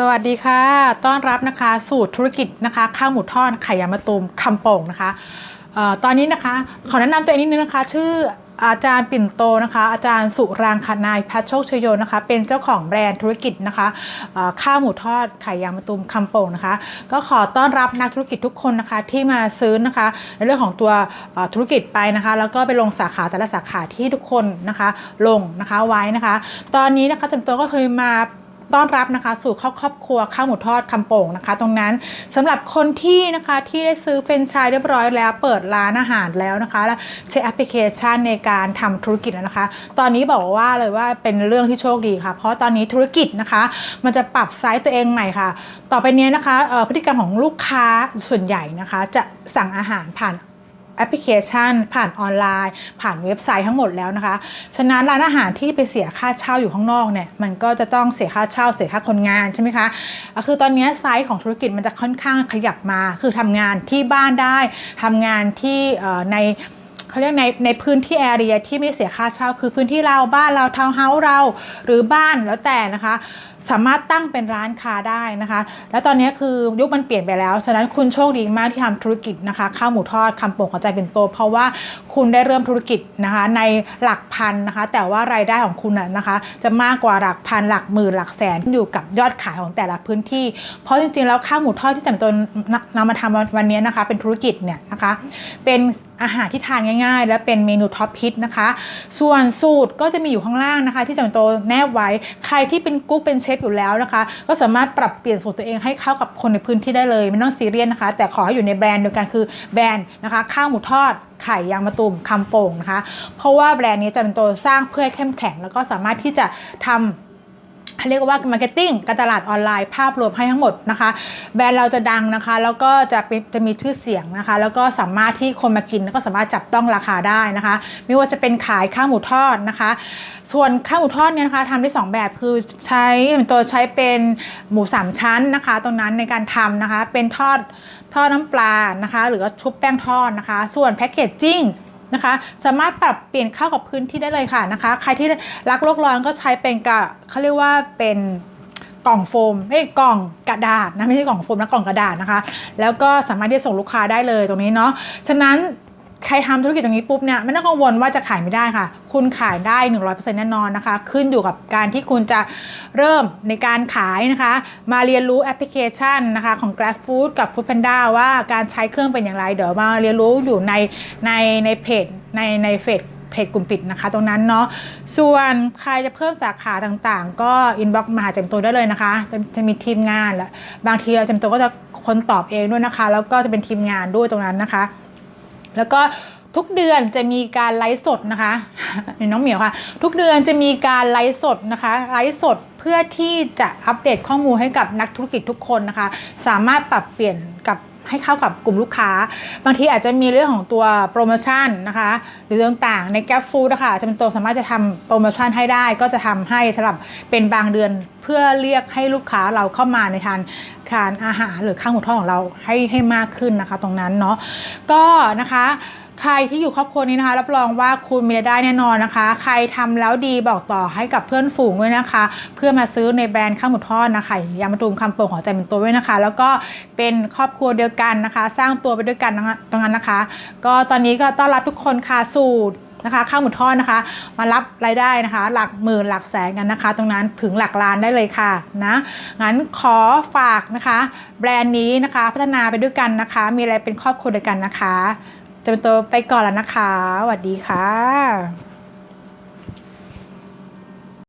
สวัสดีค่ะ ต้อนรับนะคะ สูตรธุรกิจนะคะ ข้าวหมูทอดไข่ยางมะตูมคำโป่งนะคะออตอนนี้นะคะ ขอแนะนำตัวเองนิดนึงนะคะ ชื่ออาจารย์ปิ่นโตนะคะ อาจารย์สุรางคนายพัชโชคชโยนะคะ เป็นเจ้าของแบรนด์ธุรกิจนะคะข้าวหมูทอดไข่ยางมะตูมคำโป่งนะคะ ก็ขอต้อนรับนักธุรกิจทุกคนนะคะ ที่มาซื้อนะคะ ในเรื่องของตัวธุรกิจไปนะคะ แล้วก็ไปลงสาขาแต่ละสาขาที่ทุกคนนะคะ ลงนะคะไว้นะคะ ตอนนี้นะคะจำตัวก็เคยมา ต้อนรับนะคะสู่ครอบครอบครัวข้าวหมูทอดคำโป่งนะคะ ตรงนั้นสำหรับคนที่นะคะที่ได้ซื้อเฟรนไชส์เรียบร้อยแล้วเปิดร้านอาหารแล้วนะคะแล้วใช้แอปพลิเคชันในการทำธุรกิจแล้วนะคะ ตอนนี้บอกว่าเลยว่าเป็นเรื่องที่โชคดีค่ะ เพราะตอนนี้ธุรกิจนะคะ มันจะปรับไซส์ตัวเองใหม่ค่ะ ต่อไปนี้นะคะพฤติกรรมของลูกค้าส่วนใหญ่นะคะ จะสั่งอาหารผ่าน แอปพลิเคชัน ผ่านออนไลน์ ผ่านเว็บไซต์ทั้งหมดแล้วนะคะ ฉะนั้นร้านอาหารที่ไปเสียค่าเช่าอยู่ข้างนอกเนี่ยมันก็จะต้องเสียค่าเช่าเสียค่าคนงานใช่ไหมคะคือตอนนี้ไซส์ของธุรกิจมันจะค่อนข้างขยับมา คือทำงานที่บ้านได้ทำงานที่ใน เขาเรียกในในพื้นที่แอเรียที่ไม่เสียค่าเช่า คือพื้นที่เราบ้านเราทาวน์เฮาส์เราหรือบ้านแล้วแต่นะคะ สามารถตั้งเป็นร้านค้าได้นะคะ แล้วตอนนี้คือยุคมันเปลี่ยนไปแล้ว ฉะนั้นคุณโชคดีมากที่ทำธุรกิจนะคะ ข้าวหมูทอดคำโป่งของใจเป็นโต เพราะว่าคุณได้เริ่มธุรกิจนะคะในหลักพันนะคะ แต่ว่ารายได้ของคุณน่ะนะคะ จะมากกว่าหลักพันหลักหมื่นหลักแสนขึ้นอยู่กับยอดขายของแต่ละพื้นที่ เพราะจริงๆแล้วข้าวหมูทอดที่จำตัวนำมาทำวันนี้นะคะ เป็นธุรกิจเนี่ยนะคะ เป็น อาหารที่ทานง่าย ๆ และเป็นเมนูท็อปฮิตนะคะ ส่วนสูตรก็จะมีอยู่ข้างล่างนะคะ ที่จำเป็นโตแนบไว้ ใครที่เป็นกุ๊กเป็นเชฟอยู่แล้วนะคะ ก็สามารถปรับเปลี่ยนสูตรตัวเองให้เข้ากับคนในพื้นที่ได้เลยไม่ต้องซีเรียสนะคะ แต่ขอให้อยู่ในแบรนด์เดียวกันคือแบรนด์นะคะข้าวหมูทอดไข่ยางมะตูมคำโป่งนะคะ เพราะว่าแบรนด์นี้จะเป็นตัวสร้างเพื่อให้เข้มแข็ง แล้วก็สามารถที่จะทำ เรียกว่ามาร์เก็ตติ้งการตลาดออนไลน์ภาพรวมให้ทั้งหมดนะคะ แบรนด์เราจะดังนะคะ แล้วก็จะเป็นจะมีชื่อเสียงนะคะ แล้วก็สามารถที่คนมากินแล้วก็สามารถจับต้องราคาได้นะคะ ไม่ว่าจะเป็นขายข้าวหมูทอดนะคะ ส่วนข้าวหมูทอดเนี่ยนะคะทำได้สองแบบคือใช้เป็นตัวใช้เป็นหมูสามชั้นนะคะ ตรงนั้นในการทำนะคะเป็นทอดทอดน้ำปลานะคะ หรือว่าชุบแป้งทอดนะคะ ส่วนแพคเกจจิ้ง นะคะ สามารถปรับเปลี่ยนเข้ากับพื้นที่ได้เลยค่ะนะคะ ใครที่รักโลกร้อนก็ใช้เป็นกะเขาเรียกว่าเป็นกล่องโฟมไม่กล่องกระดาษนะไม่ใช่กล่องโฟมนะกล่องกระดาษนะคะ แล้วก็สามารถที่จะส่งลูกค้าได้เลยตรงนี้เนาะฉะนั้น ใครทำธุรกิจตรงนี้ปุ๊บเนี่ยไม่ต้องกังวลว่าจะขายไม่ได้ค่ะ คุณขายได้ 100%แน่นอนนะคะ ขึ้นอยู่กับการที่คุณจะเริ่มในการขายนะคะ มาเรียนรู้แอปพลิเคชันนะคะของ Grab Food กับ Foodpanda ว่าการใช้เครื่องเป็นอย่างไร เดี๋ยวมาเรียนรู้อยู่ในในในเพจในในเฟซเพจกลุ่มปิดนะคะ ตรงนั้นเนาะส่วนใครจะเพิ่มสาขาต่างๆ ก็อินบ็อกมาหาจมตัวได้เลยนะคะจะจะมีทีมงานและบางทีจมตัวก็จะคนตอบเองด้วยนะคะ แล้วก็จะเป็นทีมงานด้วยตรงนั้นนะคะ แล้วก็ทุกเดือนจะมีการไลฟ์สดนะคะน้องเหมียวค่ะ ทุกเดือนจะมีการไลฟ์สดนะคะไลฟ์สดเพื่อที่จะอัปเดตข้อมูลให้กับนักธุรกิจทุกคนนะคะ สามารถปรับเปลี่ยนกับ ให้เข้ากับกลุ่มลูกค้า บางทีอาจจะมีเรื่องของตัวโปรโมชั่นนะคะ หรือต่างๆในแก f ฟู้ดนะคะจะเป็นตัวสามารถจะทำโปรโมชั่นให้ได้ ก็จะทำให้สำหรับเป็นบางเดือนเพื่อเรียกให้ลูกค้าเราเข้ามาในทานทานอาหารหรือข้าวหมูทอดของเราให้ให้มากขึ้นนะคะ ตรงนั้นเนาะก็นะคะ ใครที่อยู่ครอบครัวนี้นะคะ รับรองว่าคุณมีรายได้แน่นอนนะคะ ใครทำแล้วดีบอกต่อให้กับเพื่อนฝูงด้วยนะคะ เพื่อมาซื้อในแบรนด์ข้าวหมูทอดนะคะยามาตูมคำโป่งของใจเป็นตัวด้วยนะคะ แล้วก็เป็นครอบครัวเดียวกันนะคะ สร้างตัวไปด้วยกันตรงนั้นนะคะ ก็ตอนนี้ก็ต้อนรับทุกคนค่ะสู่นะคะข้าวหมูทอดนะคะ มารับรายได้นะคะ หลักหมื่นหลักแสนกันนะคะ ตรงนั้นถึงหลักล้านได้เลยค่ะนะงั้นขอฝากนะคะ แบรนด์นี้นะคะ พัฒนาไปด้วยกันนะคะ มีอะไรเป็นครอบครัวเดียวกันนะคะ จะเป็นตัวไปก่อนแล้วนะคะสวัสดีค่ะ